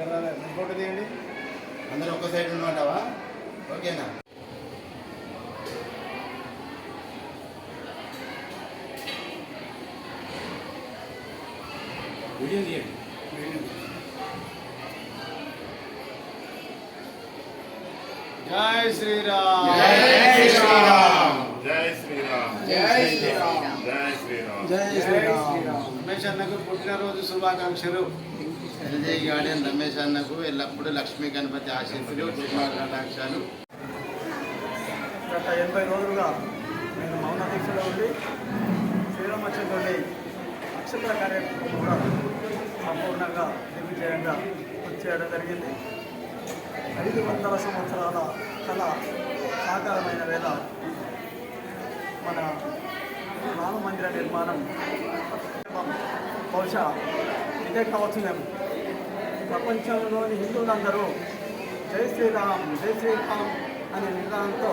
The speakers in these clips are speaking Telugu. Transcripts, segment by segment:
ఫోటో తీయండి అందరూ ఒక్క సైడ్ ఉండమంటావా ఓకేనా? వీడియో తీయండి. జై శ్రీరామ్. జై శ్రీరామ్. జై శ్రీరామ్. జై శ్రీరామ్. జై శ్రీరామ్. జై శ్రీరామ్. రమేష్ అన్నకు పుట్టినరోజు శుభాకాంక్షలు. ఎల్జీ గార్డెన్ రమేష్ అన్నకు ఎల్లప్పుడూ లక్ష్మీ గణపతి ఆశీస్సులు శుభాకాంక్షలు గత ఎనభై రోజులుగా నేను మౌన దీక్షలో ఉండి శ్రీరామచంద్రుడి నక్షత్ర కార్యక్రమం కూడా సంపూర్ణంగా దిగ్విజయంగా పూర్తి చేయడం జరిగింది. ఐదు వందల సంవత్సరాల కళ సాకారమైన వేళ మన రామ మందిర నిర్మాణం. బహుశా ఇదే కావచ్చునేమో ప్రపంచంలోని హిందువులందరూ జై శ్రీరామ్ జై శ్రీరామ్ అనే నినాదంతో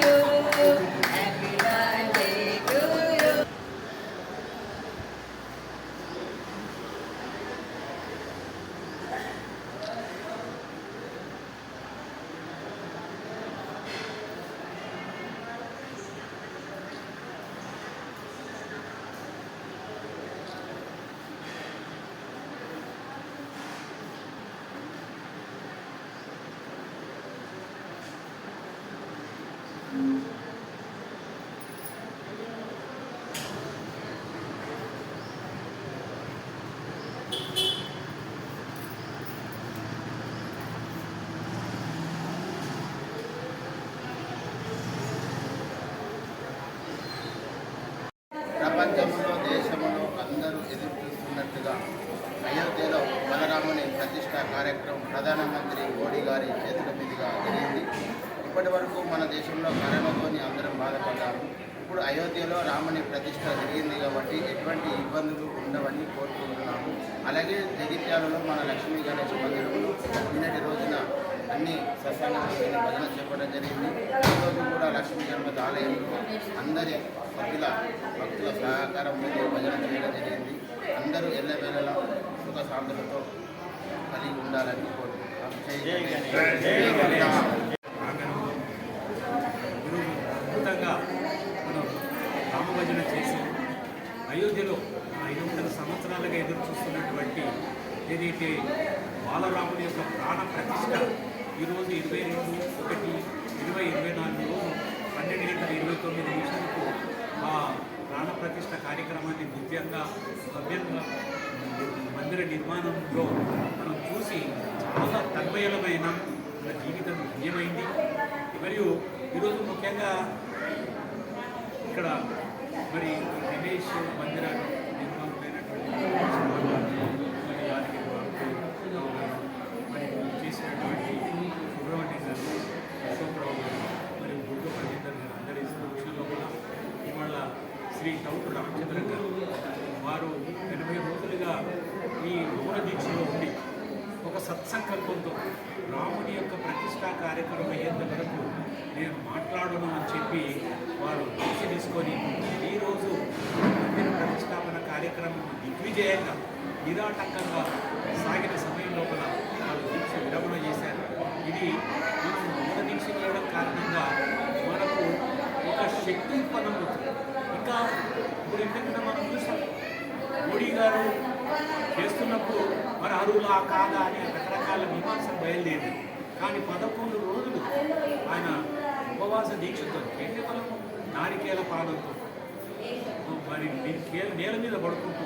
అయోధ్యలో బలరాముని ప్రతిష్ట కార్యక్రమం ప్రధానమంత్రి మోడీ గారి చేతుల మీదుగా జరిగింది. ఇప్పటి వరకు మన దేశంలో కరోనాతోని అందరం బాధపడ్డాము. ఇప్పుడు అయోధ్యలో రాముని ప్రతిష్ట జరిగింది కాబట్టి ఎటువంటి ఇబ్బందులు ఉండవని కోరుకుంటున్నాము. అలాగే జగిత్యాలలో మన లక్ష్మీ గణేష్ మందిరంలో నిన్నటి రోజున అన్ని సత్సంగమైన భజన చెప్పడం జరిగింది. ఈరోజు కూడా లక్ష్మీ గణపతి ఆలయంలో అందరి భక్తుల భక్తుల సహకారంతో భజన చేయడం జరిగింది. సుఖ కలిగి ఉండాలని కోరుకుంటున్నాం అద్భుతంగా మనం రామభజన చేసి అయోధ్యలో ఐదు వందల సంవత్సరాలుగా ఎదురు చూస్తున్నటువంటి ఏదైతే బాలరాముడి యొక్క ప్రాణ ప్రతిష్ట ఈరోజు ఇరవై రెండు ఒకటి ఇరవై ఇరవై నాలుగు రోజు పన్నెండు గంటల ఇరవై తొమ్మిది నిమిషాలకు ఆ ప్రాణ ప్రతిష్ట కార్యక్రమాన్ని దివ్యంగా భవ్యంగా మందిర నిర్మాణంలో మనం చూసి చాలా తన్మయలమైన మన జీవితం ధన్యమైంది మరియు ఈరోజు ముఖ్యంగా ఇక్కడ మరి గణేష్ మందిర నిర్మాణమైనటువంటి మరి యాదగిరి మరి చేసినటువంటి సుబ్రహ్మణ్యం గారు అశోకరావు గారు మరియు దుర్గ ప్రజేందర్ గారు అందరి సమక్షంలో కూడా ఇవాళ శ్రీ టౌటు రామచంద్ర గారు వారు ఎనభై రోజులుగా ఈ మౌన దీక్షలో ఉండి ఒక సత్సంకల్పంతో రాముని యొక్క ప్రతిష్టా కార్యక్రమం అయ్యేంత వరకు నేను మాట్లాడను అని చెప్పి వారు దీక్ష తీసుకొని ఈరోజు మందిర ప్రతిష్టాపన కార్యక్రమం దిగ్విజయంగా నిరాటంకంగా సాగిన సమయం లోపల వారు దీక్ష విరమణ చేశారు. ఇది మనం మౌన దీక్ష చేయడం కారణంగా మనకు ఒక శక్తి ఉత్పన్నం అవుతుంది ఇంకా ఇప్పుడు ఏంటంటే మనం చూసాం మోడీ గారు చేస్తున్నప్పుడు మరి అరువులా కాదా అని రకరకాల మీమాంస బయలుదేరి. కానీ పదకొండు రోజులు ఆయన ఉపవాస దీక్షతో కేవలం నారికేల పాదంతో మరి నేల నేల మీద పడుకుంటూ